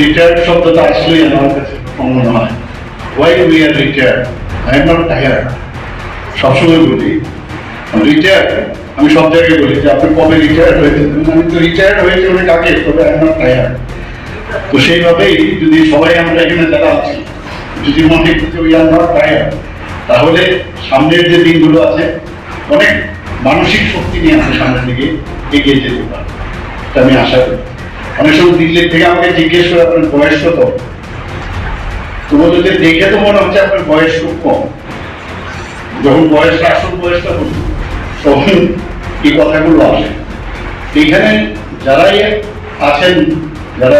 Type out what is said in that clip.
Retired শব্দটা আসলেই আমার কাছে মনে হয় why we are retired I am not tired সবসময় বলি রিটায়ার্ড আমি সব জায়গায় বলি যে, আপনি কবে রিটায়ার্ড হয়েছেন? আমি তো রিটায়ার্ড হয়েছে অনেক আগে তবে আই এম নট টায়ার্ড তো সেইভাবেই যদি সবাই আমরা এখানে যারা আছি, যদি মনে করতে উই আর নট টায়ার্ড তাহলে সামনের যে দিনগুলো আছে, অনেক মানসিক শক্তি নিয়ে আমরা সামনের দিকে এগিয়ে যেতে এটা আমি আশা করি। অনেক সময় দিল্লির থেকে আমাকে জিজ্ঞেস করে আপনার বয়স কত? তো বলতো দেখে তো মনে হচ্ছে আপনার বয়স খুব কম। যখন বয়সটা আসল বয়সটা হল তখন এই কথাগুলো আসে। এখানে যারাই আছেন, যারা